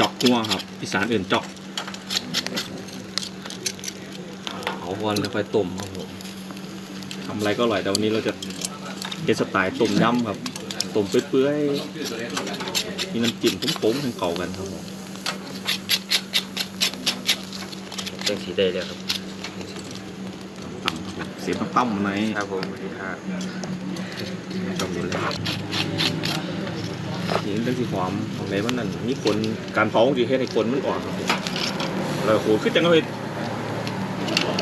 จอกหัวครับอีสานอื่นจอกเอาก่อนแล้วค่อยต้มครับผมทำอะไรก็อร่อยแต่วันนี้เราจะเฮ็ดสไตล์ต้มยำครับต้มเปื่อยๆมีน้ำจิ้มปุ้งๆทั้งเก่ากันครับผมเรื่องสีได้แล้วครับตำครับเสียบตั้มๆไหนครับผมสวัสดีครับต้มอยู่แล้ นี่เรื่องสีหอมของในวันนั้นมีคนการเผาที่เฮ็ดให้คนมันออกครับผมแล้วโหคือจังเอาไป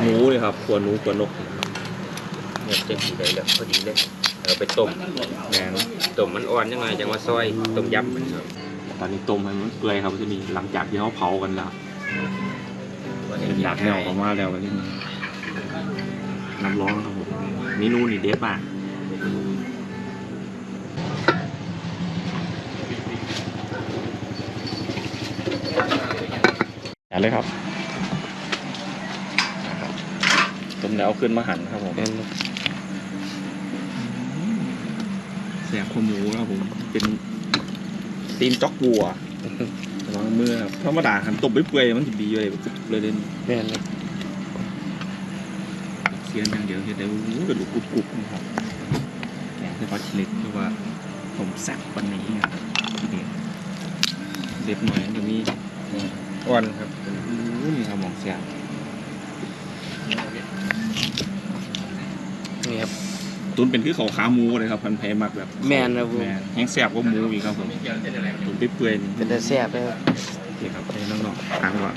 หมูเลยครับขวหนูขวนนกเนี่ยเรื่องสีได้แล้วพอดีเลยเอาไปต้มแมงต้มมันอ่อนยังไงจังว่าซอยต้มยำมันครับตอนนี้ต้มให้มันเปื่อยครับจะมีหลังจากที่เขาเผากันแล้วเป็นหลักแนวออกมาแล้วกันนี่น้ำร้อนครับผมเมนูนี่เด็ดมากอย่า เลยครับนะครับต้มแล้วเอาขึ้นมาหั่นครับผมแสบข้อหมูครับผมเป็นตีนจ๊อกวัวระวังมือครับธรรมดาหันตบไปเปื่อยๆมันจะดีเลยแบบเลยเล่นแม่นเลยเสียนอย่างเดียวเห็นได้วู้กระดูกกรุบกรุบนะครับแกงเฉพาะชนิดที่ว่าผมแซ่บวันนี้ครับนี่เด็ดหน่อยเดี๋ยวมี อ่อนครับอู้นี่ครับหมองแซ่บนี่ครับ ตุนเป็นคือเขาขาหมูเลยครับพันแพมักแบบแม่นครับผมแม่นแห้งแซ่บกว่าหมูอีกครับผมตุนไปเปื่อยๆนี่เป็นแต่แซ่บเลยครับโอเคครับให้น้องๆทานก่อน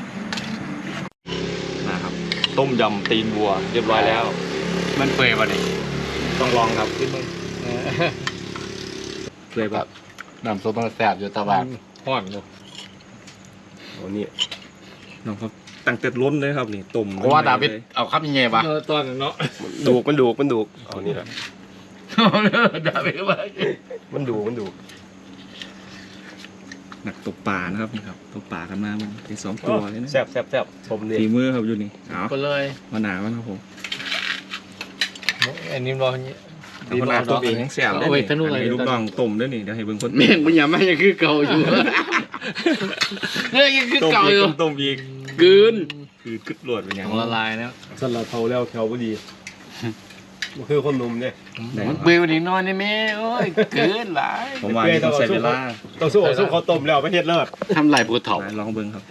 นะครับ ต้มยำตีนวัว เรียบร้อยแล้ว มันเปื่อยป่ะนี่ต้องลองครับขึ้นมาเปื่อยแบบน้ำซุปมันแสบอยู่ตะวันห่อนเลย โอ้นี่น้องครับตั้งแต่ล้นเลยครับนี่ต้มเพราะว่าดาวิดเลยเอาครับยังไงวะตอนเนาะดูกมันดูกมันดูกเอานี่แหละดาวิดว่ามันดูกมันดูกหนักตกป่านะครับนี่ครับตกป่ากันมามันไอ้สองตัวเลยนะแสบแสบแสบผมเนี่ยฝีมือครับอยู่นี่เอาก็เลยมาหนากันครับผมอันนี้รอนี้เอามาหนาตัวเองแห้งแซ่บเอาไว้ทะลุอันเลยนี้ลูกน้องต้มด้วยนี่เดี๋ยวให้เบิ่งคนแม่งมันยังไม่ยังคือเก่าอยู่ เนี่ยยังคือต้มเก่าอีอกยู่ต้มต้มอีกกลืนคือกึดหลวดเป็นอย่างของละลายแล้วสลัดเทาแล้วแถวพอดีมันคือคนหนุ่มเนี่ยไหนมันเปื่อยกว่านี้น้อยนี่แม่โอ้ยเกินหลายผมว่านี่ต้องใช้เวลาต้องสู้สู้เขาต้มแล้วไม่เห็ดเลิศทำลายภูเขาไหนลองเบิ่งครับ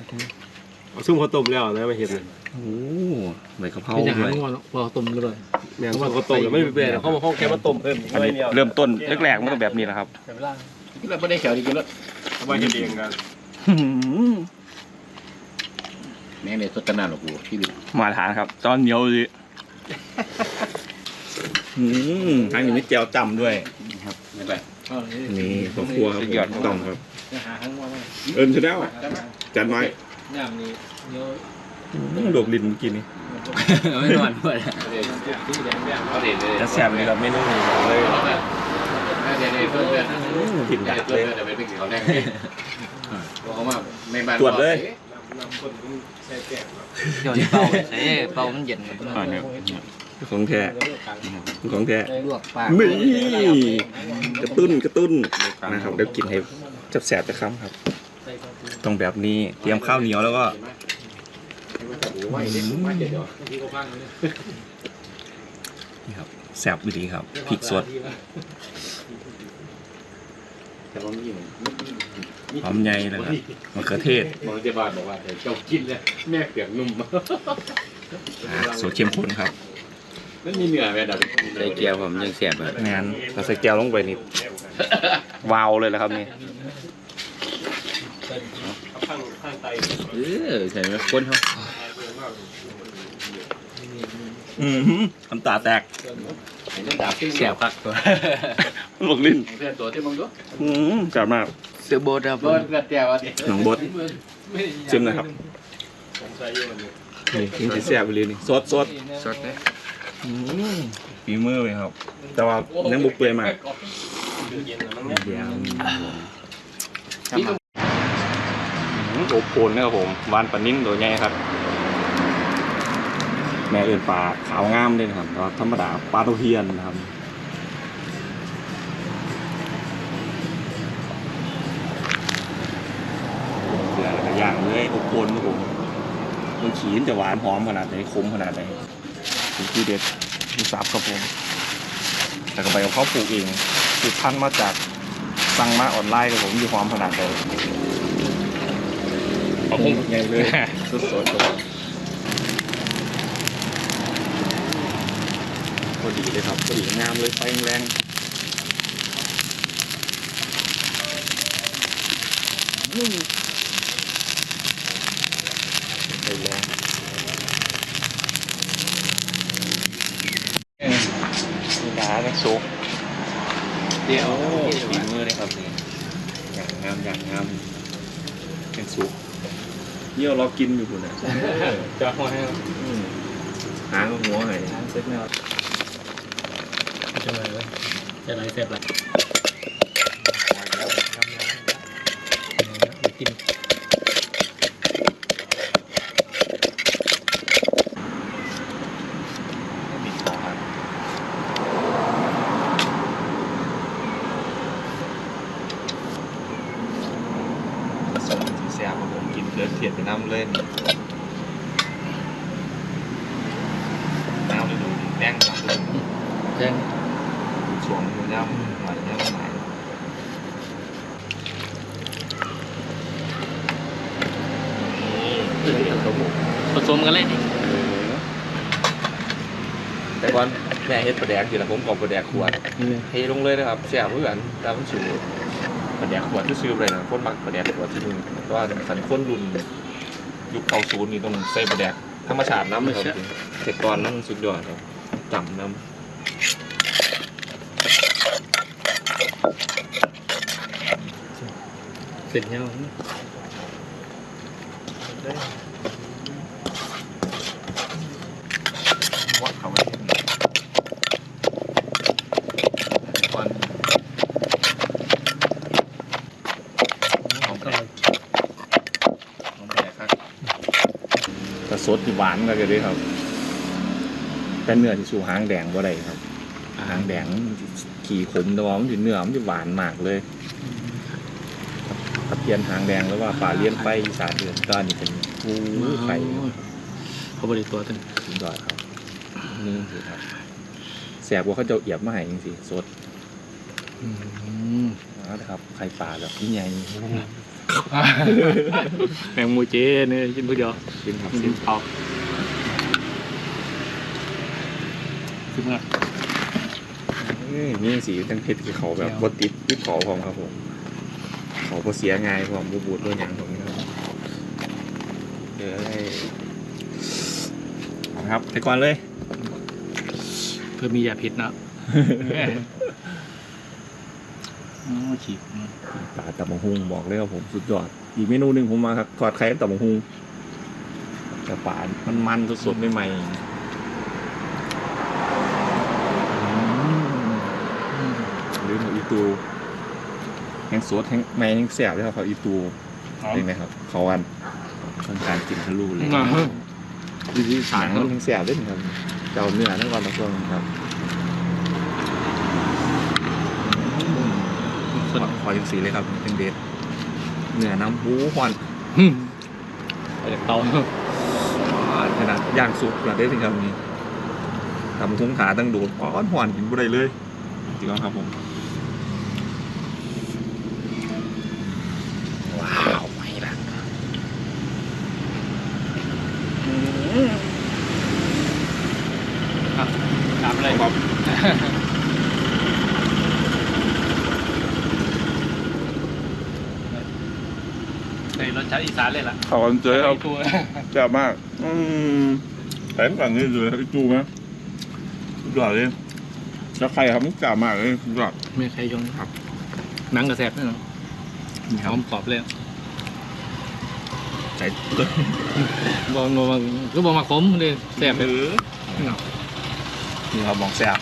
สู้เขาต้มแล้วนะไม่เห็ดเลยโอ้โหใบกะเพราเป็นอย่างด้นั้วนยว่าพอต้มเลย เนี่ยเขาต้มแล้วไม่เปลี่ยนเขาเขาแค่มาต้มเพิ่มอันนี้เริ่มต้นแรกๆมันก็แบบนี้แหละครับแต่เวลาเราไม่ได้เขียวดีกินแล้วทำไมเห็ดเองกัน แม่งเลยสดกันนานหรอกกูชีวิตมาทานครับตอนเหนียวเลยอืมทางนี้ไม่เจียวจำด้วยไม่ไปนี่ครอบครัวครับสุดยอดต้องครับหาข้างนอกเอิญชาแนลจัดไว้ยามนี้เยอะอืมโดกลิ้นเมื่อกี้นี่ไม่นอนด้วยจะแซ่บเลยครับเมนูนี้บอกเลยอืมกลิ่นดักเลย ตรวจเลยเดี๋ยวนี้เป่าเซ่เป่ามันเย็นอ่าเนี่ยของแท้ของแท้ลวกปากนี่กระตุ้นกระตุ้นนะครับเดี๋ยวกินให้จับแสบจะค้ำครับต้องแบบนี้เตรียมข้าวเหนียวแล้วก็นี่ครับแสบดีครับพริกสด หอมใหญ่เลยครับมะเขือเทศมองเจ้าบ้านบอกว่าเจ้ากินเลยแม่เปียกนุ่มอ่าสูตรเข้มข้นครับนั่นมีเนื้อไหมดับใส่เกี๊ยวผมยังเสียบเลยงานเราใส่แก้วลงไปนี่วาวเลยแล้วครับนี่เออใส่ไหมคนเขาอือหือน้ำตาแตก เสียบปักตัว หลกลิ้นเพื่อนตัวที่มึงดูอืมจัดมาก เสือโบดครับโดนกระเจียวอะดิหนองบดชิมหน่อยครับนี่กินที่แซ่บไปเลยนี่สดสดสดเลยอืมฝีมือเลยครับ แต่ว่ายังบุกเปื่อยมากเดี๋ยวอืมโอบโคนนะครับผมวานปลานิ่มตัวใหญ่ครับ แม่เอื่นปลาขาวงามเลยนะครับแต่ว่าธรรมดาปลาตะเพียนนะครับ โคนครับผมมันขีนจะหวานหอมขนาดไหนคมขนาดไหนเป็นที่เด็ดมีซับครับผม แต่ก็ไปกับเขาปลูกเองคือพันธุ์มาจากสั่งมาออนไลน์ครับผมมีความขนาดไหนเอาคงไงเลยสดๆครับผมพอดีเลยครับพอดีงามเลยไฟแรงอืมไฟแรงเออนี่ดาทั้งสุก เดี๋ยว โอ้ฝีมือเลยครับนี่ อย่างงามอย่างงามเป็นสุกเยี่ยวเรากินอยู่คุณนะจะห้อยให้อืมหางกับหัวไงเซ็ตแนวจะอะไรวะจะอะไรเสร็จละกิน มีทองผสมสีแซ่บครับผมกิน เดินเขียดไปน้ำเล่นน้ำฤดูนี่แดงหลังฤดู แจ้ง ช่วงฤดูน้ำหวานน้ำไหน ครับผม ผสมกันเลยดิ แต่ก่อนแม่เฮ็ดปลาแดกอยู่แล้วผมกอบปลาแดกขวดเทลงเลยนะครับแซ่บเพื่อนตามมันสูปลาแดกขวดที่ซื้อไปนะคนมักปลาแดกขวดที่นึงแต่ว่าสันคนรุ่นยุคเก่าศูนย์นี่ต้องใส่ปลาแดกธรรมชาติน้ำเลยครับเสร็จก่อนนั่นสุดยอดครับจำน้เสร็จแล้วำวัดเขาไว้ก่อนเอาไปเอาไปครับกระ สดที่หวานกันเลยครับแต่เนื้อที่สูหางแดงบ่ได้ครับหางแดงขี่ขมแต่ว่ามันจะเนื้อมันจะหวานมากเลยตะเพียนหางแดงแล้วว่าป่าเลี้ยนไปอีสานเดือนก้อนนี่เป็นผู้ไข่เขาบริตัวตึงสุดยอดครับนี่สิครับแสบกว่าเขาจะเอาเอียบมาให้จริงสิสดนะครับไข่ป่าแบบยิ่งใหญ่ แมงมูเจเนี่ยกินผู้เดียวขึ้นครับกิขึ้นนเผาขึ้นมานี่สีทั้งเพชรคือเขาแบบบดติดยึดเขาพร้อมครับผมเขาพอเสียง่ายพร้อมบูบูดด้วยอย่างตรงนี้ครับเดี๋ยวให้เอาละครับไปก่อนเลย เพื่อมียาพิษเนาะอ๋อ ฉีกปลาตับมะฮุงบอกเลยครับผมสุดยอด อีกเมนูหนึ่งผมมาครับทอดไข่ตับมะฮุงแต่ปลามันมันๆสดๆใหม่ๆลืมเอาอีตูแห้งสดแห้งไม่แห้งแสบเลยครับเขาอีตูเป็นไหมครับ เขาวันคนการกินทะลุเลยดีดีหสานัยงมันแห้งแสบด้วยครับเจ้าเนื้อทั้งวันทั้งตัวครับ สดขอยังสีเลยครับเป็นเด็ดเนื้อน้ำหูหวานไปจากเตาอ่าขนาดย่างสุกกระเด็ดจริงครับนี่ทำคุ้งขาตั้งโดดอ้อนหวานกินบ่ได้เลยจริงครับผมว้าวไม่ละตามเลยครับ ในรส ชาติอีสานเลยล่ะขอบคุณเจ๊ครับ ตัวแซ่บมาก อืมแข็งกว่านี้เลยไอ้จูไหมสุดยอดเลยแล้วใครครับมันแซ่บมากเลยสุดยอด ไม่ใครยงครับ หนังกระแสบแน่นอนนี่หครับอมกรอบเลยใจเต้นบอกงงก็บอกมาขมเลยแสบเอเลยอนี่ครับบอกแซ่บ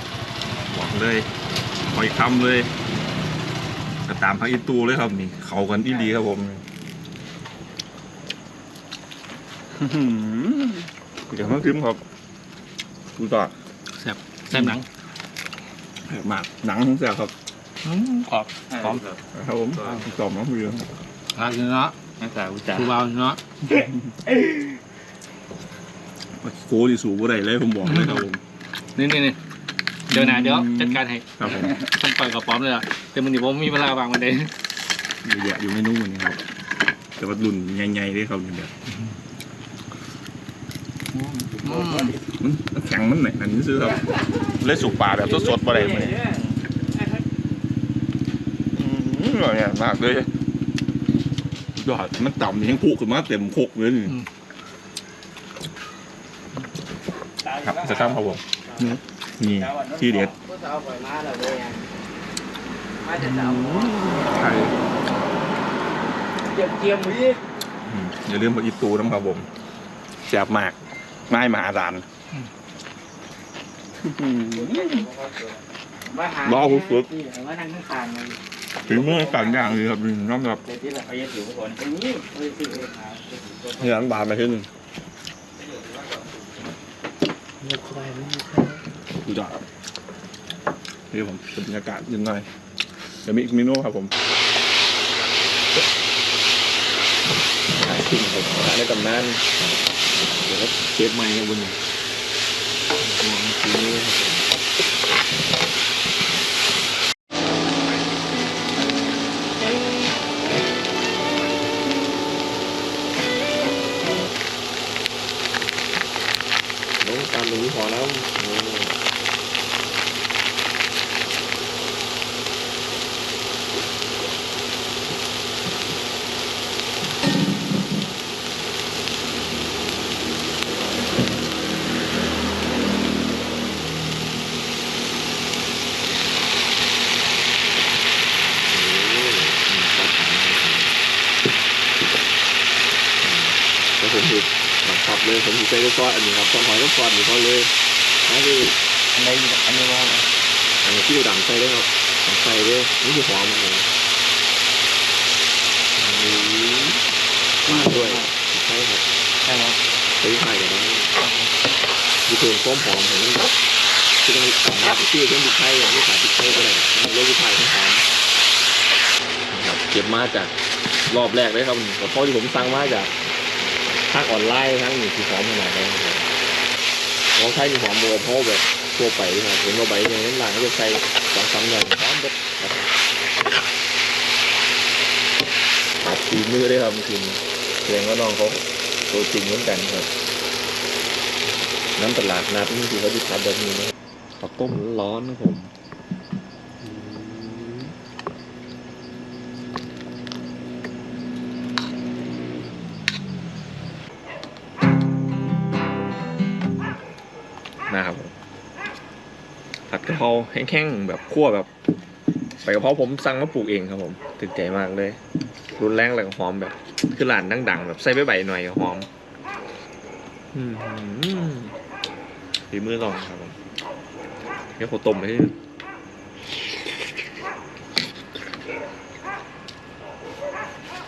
บอกเลยปล่อยคำเลยก็ตามพักอีตูเลยครับนี่ เขากันอีดีครับผมอื้อหือ เดี๋ยวมาชิมครับดูต่อแสบแสบหนังแซ่บมากหนังของแซ่บครับกรอบพร้อมครับผมกรอบน้ำมือลากินเนาะนักสาวจ่าผู้เบาเนาะโก้ที่สูบอะไรเลยผมบอกเลยครับผมนี่นี่นี่เดี๋ยวนะเดี๋ยวจัดการให้ครับผมต้องปล่อยกระป๋อมเลยอะแต่มันนี้ผมมีเวลาวางมันเด้เยอะแยะอยู่เมนูนี้ครับแต่ว่ารุ่นใหญ่ๆเลยครับนี่แบบอื มมันแข็งมันไหนอันนี้ซื้อครับเลยสุกป่าแบบสดๆบ่ได้ไหมอืมอร่อยอะมากเลยยอดมันต่ำนี่ยังพุขึ้นมาเต็มคุกเลยนี่ครับจะข้ามครับผมนี่ที่เด็ดผู้สาวปล่อยมาแล้วเลยอะมาจะสาวไข่เจียมเจียมวิอืมอย่าลืมผักอีตูน้ำครับผมแซ่บมาก ไม้มหาศาลมาหารอคุณฝึกมาทางข้างๆเลยถึงเมื่อต่างอย่างเลยครับนี่น้ำแบบเดี๋ยวที่เราไปยัดอยู่ก่อนตรงนี้ไปซื้อเองหานี่ร้านบาร์มาขึ้นดูจ้ะนี่ผมเป็นบรรยากาศยินหน่อยเดี๋ยวมีอีกเมนูครับผมขายขึ้นผมขายในตำนาน เดี๋ยวเชฟใหม่ครับบุญมองทีนี้ครับ แล้วผมดูบังคับเลยผมดูใจก็ซอสอันนี้ครับซอสหอยก็ซอสนี่เขาเลยนั่นคืออันนี้อันนี้ว่าอันนี้ที่ดังใส่ด้วยครับดังใส่ด้วยนี่คือหอมครับผมมาด้วยใช่ครับใช่ไหมใส่ไข่กันนะมีเพิ่มความหอมของมันแบบที่ต้องทำแบบที่เพิ่มพริกไทยอย่างที่ใส่พริกไทยก็ได้เลือกพริกไทยให้หอมครับเก็บมาจากรอบแรกเลยครับกับพ่อที่ผมสั่งมาจาก ทางออนไลน์ทั้งนี่คือหอมขนาดไหนครับของไทยมีหอมโมเพราะแบบทั่วไปครับเห็นว่าใบอย่างนั้หลังก็จะใส่สองสามอย่างหอมแบบครับครับฝีมือด้วยครับคือแสดงว่าน้องเขาตัวจริงเหมือนกันครับน้ำตลาดนัดนี่คือเขาจะทำแบบนี้นะข้าต้มร้อนนะผม ผัดกะเพราแห้งๆแบบคั่วแบบใบกะเพราผมสั่งมาปลูกเองครับผมถึกใจมากเลย รุนแรงแล้วก็หอมแบบ คือร้านดังๆแบบใส่ใบๆหน่อยหอมอืมฝีมือลองครับผมเดี๋ยวผมต้มไปที่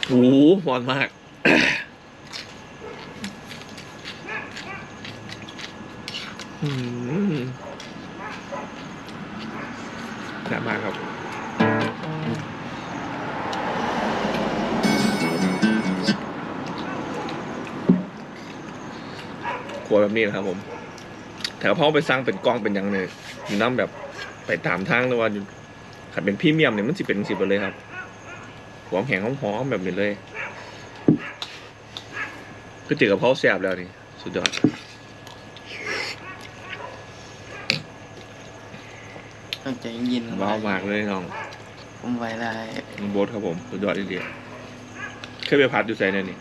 โอ้โหร้อนมากอืม แบบนี้นะครับ ผมแถวพ่อไปสร้างเป็นกล้องเป็นอย่างเลยอยู่น้ำแบบไปตามทางเลยว่าอยู่ขัดเป็นพรี่เมียมเนี่ยมันสิเป็นสิบไปเลยครับหอมแข็งหอมๆแบบนี้เลยก็เจอกับพ่อแซ่บแล้วนี่สุดยอดต้องใจเย็นว้าวมากเลยน้อง ผมไว้ได้น้องโบ๊ทครับผมสุดยอดจริงๆเคยไปพัดอยู่ใส่เนี่ยนี่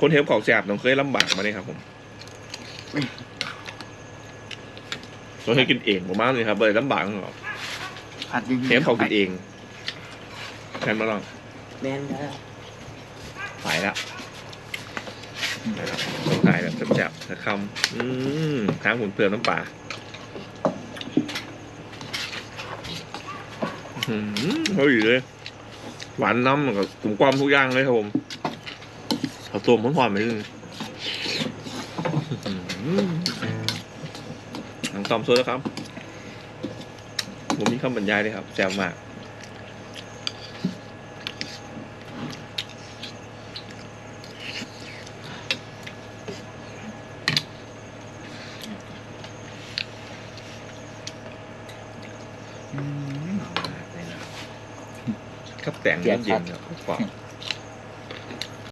คนเทปของแซ่บต้องเคยลำบากมาเลยครับผม เราเคยกินเองผมมากเลยครับเลยลำบากหรอกผัดยิ่งเทปเขากินเองแทนมาลองแน่นนะไปแล้วนะครับต้องถ่ายแบบแซ่บๆนะคำอืมทางหมุนเปลือกน้ำปลาอืมเฮ้ยเลย หวานน้ำกับกลุ่มความทุกอย่างเลยครับผมเอาตัวมันหวานไปเลย หนังตอมโซดแล้วครับผมมีคำบรรยายเลยครับแซ่บมากครับแต่งเย็นๆครับ